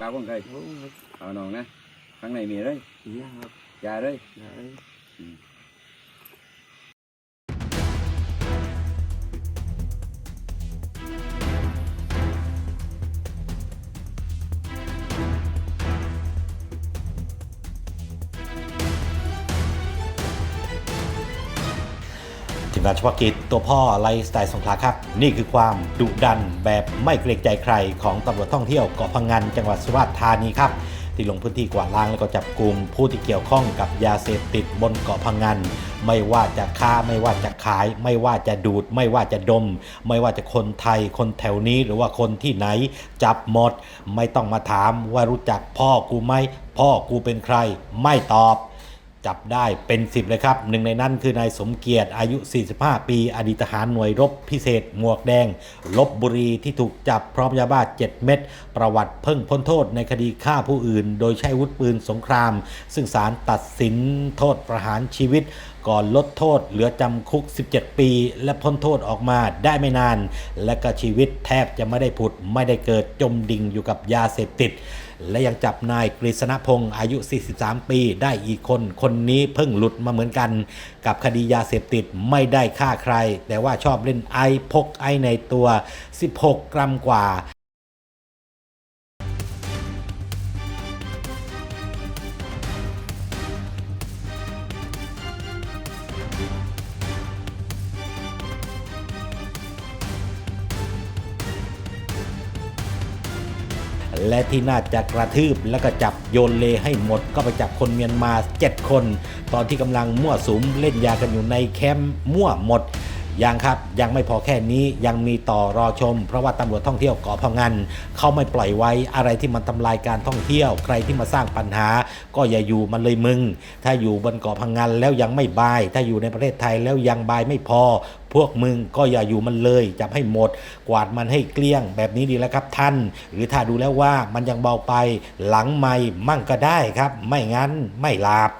ปากของใครผมครับเอาน้องนะข้างในมีเลยเนี่ยครับยาเลยไหน ทีมงานเฉพาะกิจตัวพ่อไลฟ์สไตล์สงขลาครับ นี่คือความดุดันแบบไม่เกรงใจใครของตำรวจท่องเที่ยวเกาะพังงานจังหวัดสุราษฎร์ธานีครับ ที่ลงพื้นที่กวาดล้างแล้วก็จับกลุ่มผู้ที่เกี่ยวข้องกับยาเสพติดบนเกาะพังงานไม่ว่าจะค้าไม่ว่าจะขาย ไม่ว่าจะดูด ไม่ว่าจะดม ไม่ว่าจะคนไทยคนแถวนี้หรือว่าคนที่ไหน จับหมด ไม่ต้องมาถามว่ารู้จักพ่อกูไหมพ่อกูเป็นใคร ไม่ตอบ จับได้เป็นสิบเลยครับหนึ่งในนั้นคือนายสมเกียรติอายุ 45 ปี อดีตทหารหน่วยรบพิเศษ หมวกแดง ลบบุรีที่ถูกจับพร้อมยาบ้า 7 เม็ดประวัติเพิ่งพ้นโทษในคดีฆ่าผู้อื่น โดยใช้อาวุธปืนสงคราม ซึ่งศาลตัดสินโทษประหารชีวิต ก่อนลดโทษเหลือจำคุก 17 ปี และพ้นโทษออกมาได้ไม่นาน และก็ชีวิตแทบจะไม่ได้ผุดไม่ได้เกิดจมดิ่งอยู่กับยาเสพติด และยังจับนายกฤษณพงศ์อายุ 43 ปี ได้อีกคนคนนี้เพิ่งหลุดมาเหมือนกัน กับคดียาเสพติดไม่ได้ฆ่าใคร แต่ว่าชอบเล่นไอพกไอในตัว 16 กรัมกว่า และที่น่าจะกระทืบแล้วก็จับโยนเลให้หมด ก็ไปจับคนเมียนมา 7 คน ตอนที่กำลังมั่วสุมเล่นยากันอยู่ในแคมป์มั่วหมด ยังครับยังไม่พอแค่นี้ยังมีต่อรอชม เพราะว่าตำรวจท่องเที่ยวเกาะพังงานเขาไม่ปล่อยไว้อะไรที่มันทำลายการท่องเที่ยว ใครที่มาสร้างปัญหา ก็อย่าอยู่มันเลยมึง ถ้าอยู่บนเกาะพังงานแล้วยังไม่บาย ถ้าอยู่ในประเทศไทยแล้วยังบายไม่พอ พวกมึงก็อย่าอยู่มันเลยจับให้หมด กวาดมันให้เกลี้ยง แบบนี้ดีแล้วครับท่าน หรือถ้าดูแล้วว่ามันยังเบาไปหลังไม่มั่งก็ได้ครับ ไม่งั้นไม่หลาบ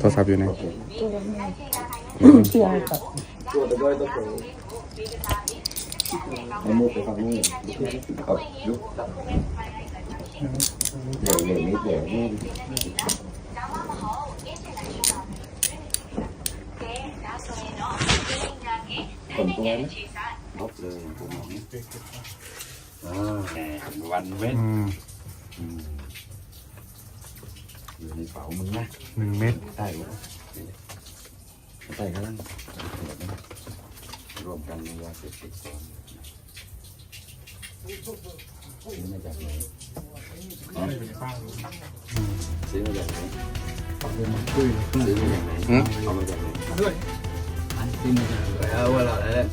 โทรศัพท์อยู่ไหน เชื่อครับ ตัวไปด้วยตัวโตเอามุกไปฝั่งนู้นเอายุบเดี๋ยวเดี๋ยวนิดเดี๋ยวนี่คนตัวนั้นลบเลยผมมองอ่าวันเว้นอืมอืมอยู่ในเป๋ามึงนะหนึ่งเม็ดใช่หมด ใช่ครับรวมกันในยาเสพติดก่อนซื้อมาจากไหนซื้อมาจากไหนซื้อมาจากไหนเอามาจากไหนเอาเวลาแล้ว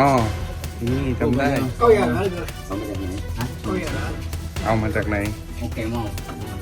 อ๋อนี่จำได้เอามาจากไหนเอามาจากไหนโอเคมองเ